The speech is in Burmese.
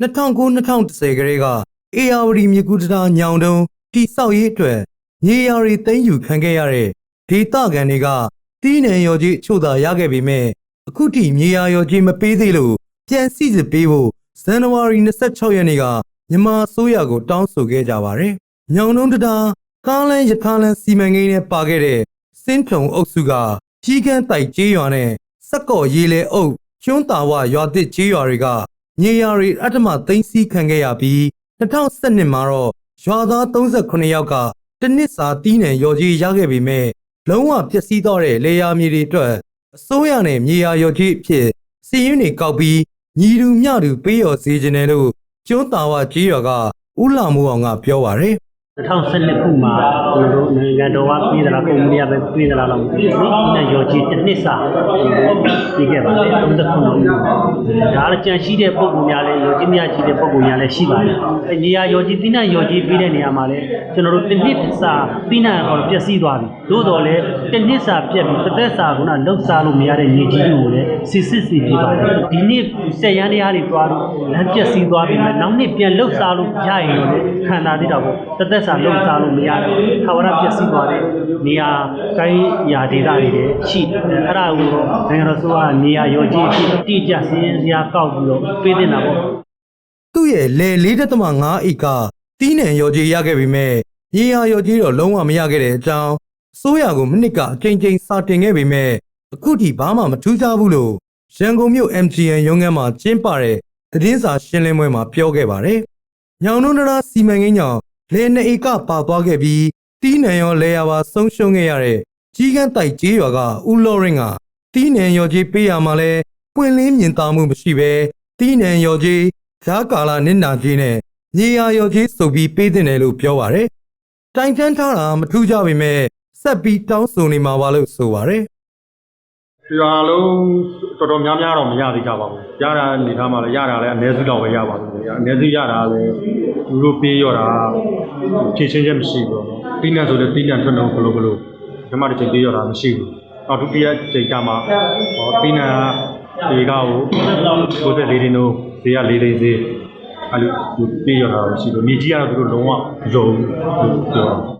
2009-2010ကလေးကအေယာဝတီမြကူတရာညောင်တုံးတိဆောက်ရေးအတွက်မြေယာတွေသိမ်းယူခံခဲ့ရတဲ့ဒေသခံတွေကတီးနှံရော်ကြီးအချို့သာရခဲ့ပေမဲ့အခုထိမြေယာရော်ကြီးမပေးသေးလို့ပြန်စီစစ်ပေးဖို့ဇန်နဝါရီ26ရက်နေ့ကမြန်မာအစိုးရကိုတောင်းဆိုခဲ့ကြပါတယ်။ညောင်တုံးတရာကားလန်းရထားလန်းစီမံကိန်းနဲ့ပါခဲ့တဲ့စင်းထုံအုပ်စုကကြီးကန်းတိုက်ကျေးရွာနဲ့စက်ကော့ရေးလဲအုပ်ကျွန်းတာဝရွာသစ်ကျေးရွာတွေက မြေယာတွေအတ္တမသိမ်းဆည်းခံခဲ့ရပြီး2012မှာတော့ရွာသား38ယောက်ကတစ်နှစ်စာတီးနှံရော်ကြီးရခဲ့ပေမဲ့လုံးဝပျက်စီးသွားတဲ့လေယာမြေတွေအတွက်အစိုးရနဲ့မြေယာရော်ကြီးအဖြစ်စီးရင်တွေကောက်ပြီးညီတူမျှတူပေးရော်စေခြင်းတယ်လို့ကျွန်းတာဝကျေးရွာကဦးလာမိုးအောင်ကပြောပါတယ် 2012ခုမှာကျွန်တော်တို့နိုင်ငံတော်ကပြည်သလားကုမ္ပဏီကပဲပြည်သလားတော့မသိဘူး။ဒီနဲ့ရော်ကြီးတစ်နှစ်စာပြီးခဲ့ပါတယ်39ဦး။ဒါလည်းကြံရှိတဲ့ပုံကူများလည်းရော်ကြီးများရှိတဲ့ပုံကူများလည်းရှိပါတယ်။အဲနေရာရော်ကြီးတိနတ်ရော်ကြီးပြီးတဲ့နေရာမှာလည်းကျွန်တော်တို့တစ်နှစ်စာပြီးနာတော့ပျက်စီးသွားပြီ။သို့တော်လည်းတစ်နှစ်စာပြက်ပြီးတစ်သက်စာကလှုပ်ရှားလို့မရတဲ့ညီကြီးတွေကိုလည်းစစ်စစ်စီပြပါတယ်။ဒီနှစ်ဆက်ရန်တရားတွေသွားလို့လမ်းပျက်စီးသွားပြီ။နောက်နှစ်ပြန်လှုပ်ရှားလို့ရရင်တော့လည်းခံတာသေးတော့တစ်သက်စာလှုပ်ရှားလို့မရတော့ထာဝရပျက်စီးသွားတဲ့နေရာကိုင်းရာဒေသတွေလည်းရှိတယ်။အဲ့ဒါကိုတော့နိုင်ငံတော်ဆိုကနေရာရောကြီးအဖြစ်တိကျစင်းစရာကောက်ပြီးတော့ပေးတင်တာပေါ့။သူ့ရဲ့လေ4.5ဧကတီးနှံရော်ကြီးရခဲ့ပေမဲ့ရေယာရော်ကြီးတော့လုံးဝမရခဲ့တဲ့အကြောင်းအစိုးရကမိနစ်ကအချိန်ချင်းစာတင်ခဲ့ပေမဲ့အခုထိဘာမှမထူးခြားဘူးလို့ရန်ကုန်မြို့ MGN ရုံးခန်းမှာကျင်းပတဲ့သတင်းစာရှင်းလင်းပွဲမှာပြောခဲ့ပါတယ်။ညောင်နှုံးတရာစီမံကိန်းကြောင့် လေ2ဧကပါသွားခဲ့ပြီးတီးနှံရောလေယာပါဆုံးရှုံးခဲ့ရတဲ့ကြီးကန်းတိုက်ကြီးရွာကဦးလော်ရင်ကတီးနှံရော်ကြီးပေးရမှာလဲပွင့်လင်းမြင်သာမှုမရှိဘဲတီးနှံရော်ကြီးဓာကာလာနစ်နာကြီးနဲ့ညီယာရော်ကြီးစုပ်ပြီးပေးတင်တယ်လို့ပြောပါရယ်။တိုင်တန်းထားတာမထူးကြပေမဲ့ဆက်ပြီးတောင်းဆိုနေမှာပါလို့ဆိုပါရယ် ရွာလုံးတော်တော်များများတော့မရသေးကြပါဘူးရတာအနေထားမှာလည်းရတာလည်းအနည်းစုတော့ပဲရပါဘူးအနည်းစုရတာလည်းသူတို့ပေးရတာဖြည့်ချင်းချက်မရှိဘူးပေါ့တီးနှံဆိုလည်းတီးနှံထွက်တော့ဘလို့ဘလို့ဓမ္မတစ်ချိန်ပေးရတာမရှိဘူးနောက်ဒုတိယချိန်ကမှဟောတီးနှံဒီကောကို94တင်းတို့ဈေးက4သိန်းဈေးအဲ့လိုပေးရတာမရှိဘူးမြေကြီးကတော့သူတို့လုံးဝမကြော်ဘူးလို့ပြောတာ